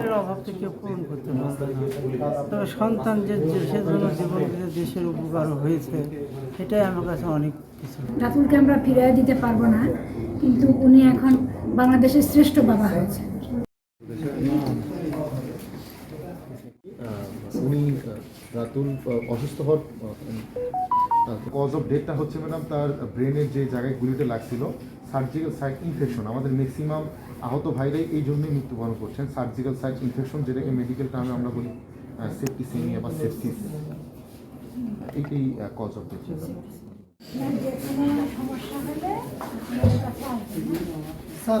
এর অভাব থেকে কেউ পূরণ করতে পারবে না তবে সন্তান যে দেশের জন্য জীবন দিয়ে দেশের উপকার হয়েছে এটাই আমার কাছে অনেক কিছু। রাতুলকে আমরা ফিরিয়ে দিতে পারব না কিন্তু উনি এখন বাংলাদেশের শ্রেষ্ঠ বাবা হয়েছে। উনি রাতুল অসুস্থ হওয়ার কজ অফ ডেথটা হচ্ছে ম্যাডাম তার ব্রেনের যে জায়গায় গুলিতে লাগছিল সার্জিক্যাল সাইট ইনফেকশন আমাদের ম্যাক্সিমাম আহত ভাইরাই এই জন্যই মৃত্যুবরণ করছেন সার্জিক্যাল সাইট ইনফেকশন যেটাকে মেডিকেল টার্মে আমরা বলি সেপ্টিসেমিয়া বা সেপসিস এইটাই কজ অফ ডেথ স্যার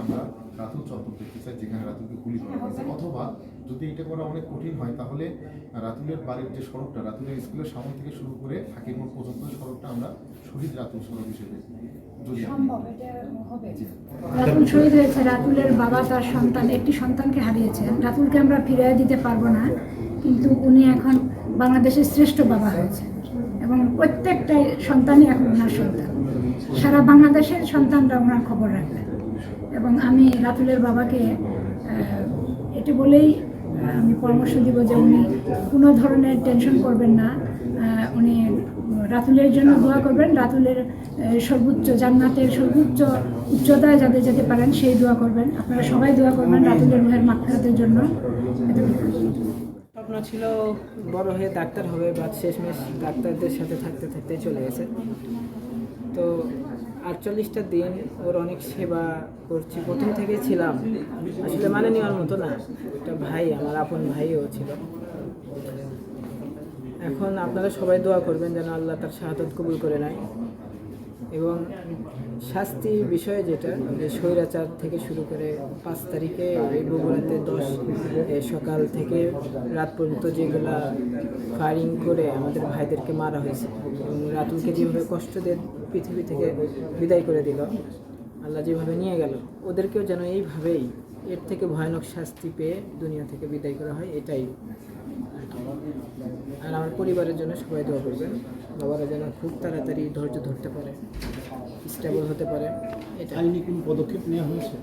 আমরা রাতুল চত্বর দেখতে চাই যেখানে রাতুলকে গুলি করা হয়েছে। অথবা যদি এটা করা অনেক কঠিন হয় তাহলে রাতুলের বাড়ির যে সড়কটা রাতুলের স্কুলের সামনে থেকে শুরু করে ফাঁকির মোড় পর্যন্ত সড়কটা আমরা শহীদ রাতুল সড়ক হিসেবে। রাতুল শহীদ হয়েছে রাতুলের বাবা তার সন্তান একটি সন্তানকে হারিয়েছেন রাতুলকে আমরা ফিরিয়ে দিতে পারব না কিন্তু উনি এখন বাংলাদেশের শ্রেষ্ঠ বাবা হয়েছে এবং প্রত্যেকটাই সন্তানই এখন ওনার সন্তান। সারা বাংলাদেশের সন্তানরা ওনার খবর রাখবেন এবং আমি রাতুলের বাবাকে এটি বলেই আমি পরামর্শ দিব যে উনি কোনো ধরনের টেনশন করবেন না। উনি রাতুলের জন্য দোয়া করবেন। রাতুলের সর্বোচ্চ, জান্নাতের সর্বোচ্চ উচ্চতায় যাদের যেতে পারেন, সেই দোয়া করবেন। আপনারা সবাই দোয়া করবেন রাতুলের রুহের মাক্ষাতের জন্য। স্বপ্ন ছিল বড় হয়ে ডাক্তার হবে বা শেষমেশ ডাক্তারদের সাথে থাকতে থাকতে চলে গেছে। তো আটচল্লিশটা দিন ওর অনেক সেবা করছি। প্রথম থেকে ছিলাম। আসলে মানে নেওয়ার মতো না। একটা ভাই, আমার আপন ভাইও ছিল। এখন আপনারা সবাই দোয়া করবেন যেন আল্লাহ তার শাহাদত কবুল করে নেয়। এবং শাস্তি বিষয়ে যেটা, যে স্বৈরাচার থেকে শুরু করে পাঁচ তারিখে বগুড়াতে দশ সকাল থেকে রাত পর্যন্ত যেগুলা ফায়ারিং করে আমাদের ভাইদেরকে মারা হয়েছে, এবং রাতুলকে যেভাবে কষ্ট দিয়ে পৃথিবী থেকে বিদায় করে দিল, আল্লাহ যেভাবে নিয়ে গেল, ওদেরকেও যেন এইভাবেই এর থেকে ভয়ানক শাস্তি পেয়ে দুনিয়া থেকে বিদায় করা হয়, এটাই। আর আমার পরিবারের জন্য সবাই দোয়া করবেন। বাবারা যেন খুব তাড়াতাড়ি ধৈর্য ধরতে পারে স্টেবল হতে পারে এটা আইনি কোন পদক্ষেপ নেওয়া হয়েছে?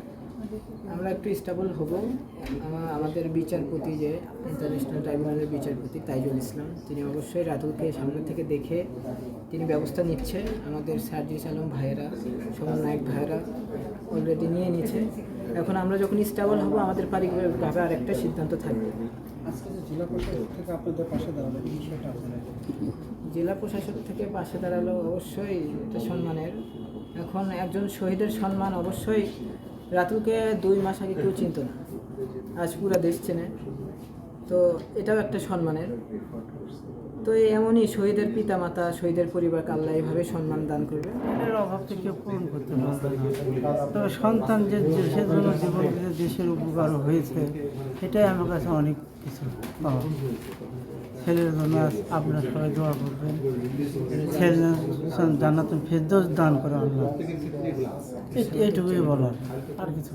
আমরা একটু স্টেবল হব। আমাদের বিচারপতি যে ইন্টারন্যাশনাল ট্রাইব্যুনালের বিচারপতি তাইজুল ইসলাম তিনি অবশ্যই রাতুলকে সামনে থেকে দেখে তিনি ব্যবস্থা নিচ্ছে। আমাদের সার্জিস আলম ভাইয়েরা সমন্বয়ক ভাইয়েরা অলরেডি নিয়ে নিচ্ছে। এখন আমরা যখন স্টেবল হব আমাদের পারিবারিকভাবে আরেকটা সিদ্ধান্ত থাকবে। আজকে যে জেলা প্রশাসক থেকে আপনাদের পাশে দাঁড়াল বিষয়টা জেলা প্রশাসক থেকে পাশে দাঁড়াল অবশ্যই এটা সম্মানের। এখন একজন শহীদের সম্মান অবশ্যই রাতুকে দুই মাস আগে কেউ চিনত না। আজ পুরা দেশ চেনে। তো এটাও একটা সম্মানের। তো এমনই শহীদের পিতা মাতা শহীদের পরিবার আল্লাহ এইভাবে সম্মান দান করবে। এর অভাব থেকে পূরণ করতে পারবে তবে সন্তান যে দেশের জন্য জীবন দেশের উপকার হয়েছে, এটাই আমার কাছে অনেক কিছু। ছেলের জন্য আপনারা সবাই দোয়া করবেন। ছেলে জান্নাতুল ফেরদৌস দান করে আল্লাহ। এইটুকুই বলার। আর কিছু।